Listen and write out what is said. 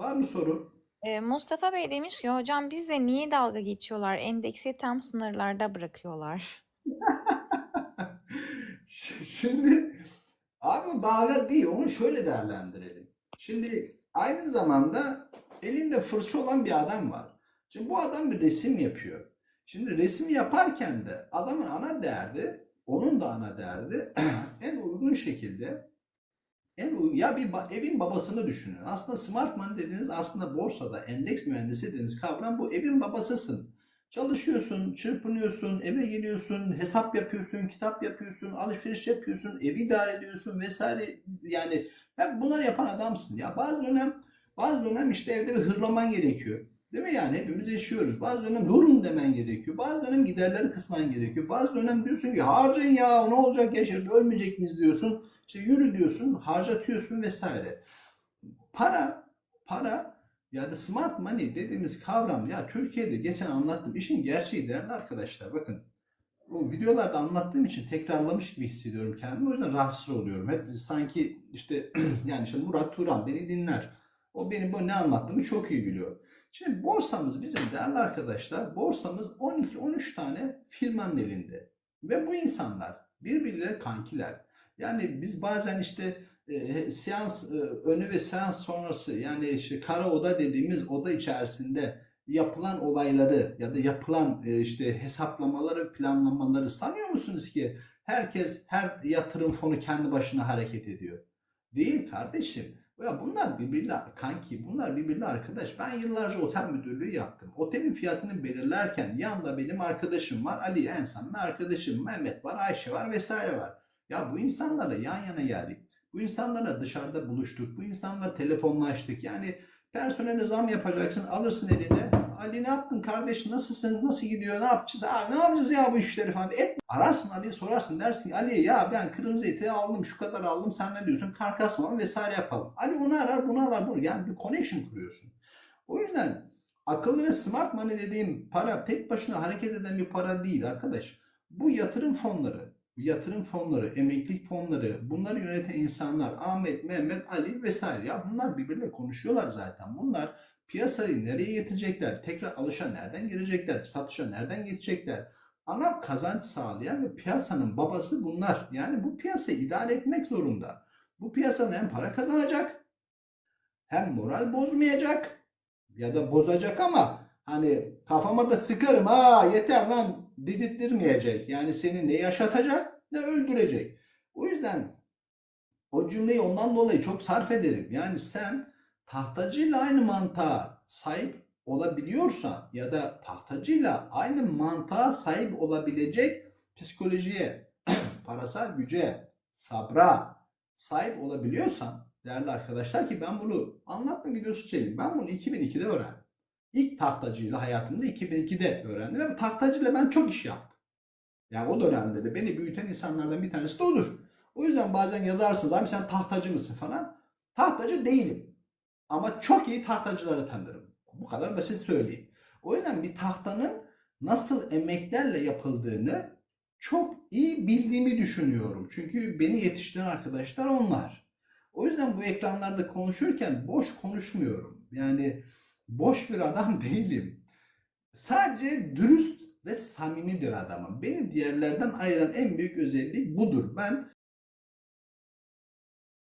Var mı soru? Ee, Mustafa Bey demiş ki hocam bizle niye dalga geçiyorlar? Endeksi tam sınırlarda bırakıyorlar. Şimdi abi o dalga değil. Onu şöyle değerlendirelim. Şimdi aynı zamanda elinde fırça olan bir adam var. Şimdi bu adam bir resim yapıyor. Şimdi resim yaparken de adamın ana derdi, onun da ana derdi en uygun şekilde en ya bir ba- evin babasını düşünün. Aslında smart money dediğiniz aslında borsada endeks mühendisi dediğiniz kavram bu evin babasısın. Çalışıyorsun, çırpınıyorsun, eve geliyorsun, hesap yapıyorsun, kitap yapıyorsun, alışveriş yapıyorsun, evi idare ediyorsun vesaire. Yani hep bunları yapan adamsın. Ya bazı dönem bazı dönem işte evde bir hırlaman gerekiyor. Değil mi yani? Hepimiz yaşıyoruz. Bazı dönem durun demen gerekiyor. Bazı dönem giderleri kısman gerekiyor. Bazı dönem diyorsun ki harcayın ya ne olacak yaşarız ölmeyecek miyiz diyorsun. İşte yürü diyorsun, harcatıyorsun vesaire. Para, para ya da smart money dediğimiz kavram ya Türkiye'de geçen anlattım. işin gerçeği değerli arkadaşlar. Bakın bu videolarda anlattığım için tekrarlamış gibi hissediyorum kendimi. O yüzden rahatsız oluyorum. Hep sanki işte yani işte Murat Turan beni dinler. O benim bu ne anlattığımı çok iyi biliyor. Şimdi borsamız bizim değerli arkadaşlar borsamız 12-13 tane firmanın elinde. Ve bu insanlar birbirleri kankiler. Yani biz bazen işte e, seans e, önü ve seans sonrası yani işte kara oda dediğimiz oda içerisinde yapılan olayları ya da yapılan e, işte hesaplamaları, planlamaları sanıyor musunuz ki herkes her yatırım fonu kendi başına hareket ediyor? Değil kardeşim. Ya bunlar birbiriyle kanki, bunlar birbiriyle arkadaş. Ben yıllarca otel müdürlüğü yaptım. Otelin fiyatını belirlerken yanında benim arkadaşım var, Ali en samimi arkadaşım, Mehmet var, Ayşe var vesaire var. Ya bu insanlarla yan yana geldik. Bu insanlarla dışarıda buluştuk. Bu insanlarla telefonlaştık. Yani personele zam yapacaksın. Alırsın eline. Ali ne yaptın kardeş? Nasılsın? Nasıl gidiyor? Ne yapacağız? Abi ne yapacağız ya bu işleri falan. Et. Ararsın Ali'ye sorarsın. Dersin Ali ya ben kırmızı eti aldım. Şu kadar aldım. Sen ne diyorsun? Karkas mı vesaire yapalım. Ali onu arar bunu arar. Bunu. Yani bir connection kuruyorsun. O yüzden akıllı ve smart money dediğim para tek başına hareket eden bir para değil arkadaş. Bu yatırım fonları, yatırım fonları, emeklilik fonları, bunları yöneten insanlar Ahmet, Mehmet, Ali vesaire ya bunlar birbiriyle konuşuyorlar zaten. Bunlar piyasayı nereye getirecekler? Tekrar alışa nereden girecekler? Satışa nereden geçecekler? Ana kazanç sağlayan ve piyasanın babası bunlar. Yani bu piyasayı idare etmek zorunda. Bu piyasanın hem para kazanacak hem moral bozmayacak ya da bozacak ama hani kafama da sıkarım ha yeter lan dedirttirmeyecek. Yani seni ne yaşatacak ne öldürecek. O yüzden o cümleyi ondan dolayı çok sarf ederim. Yani sen tahtacıyla aynı mantığa sahip olabiliyorsan ya da tahtacıyla aynı mantığa sahip olabilecek psikolojiye, parasal güce, sabra sahip olabiliyorsan değerli arkadaşlar ki ben bunu anlattım videosu çektim. Ben bunu 2002'de öğrendim. İlk tahtacıyla hayatımda 2002'de öğrendim ve tahtacıyla ben çok iş yaptım. Yani o dönemde de beni büyüten insanlardan bir tanesi de odur. O yüzden bazen yazarsınız abi sen tahtacı mısın falan. Tahtacı değilim. Ama çok iyi tahtacıları tanırım. Bu kadar basit söyleyeyim. O yüzden bir tahtanın nasıl emeklerle yapıldığını çok iyi bildiğimi düşünüyorum. Çünkü beni yetiştiren arkadaşlar onlar. O yüzden bu ekranlarda konuşurken boş konuşmuyorum. Yani boş bir adam değilim. Sadece dürüst ve samimi bir adamım. Beni diğerlerden ayıran en büyük özellik budur. Ben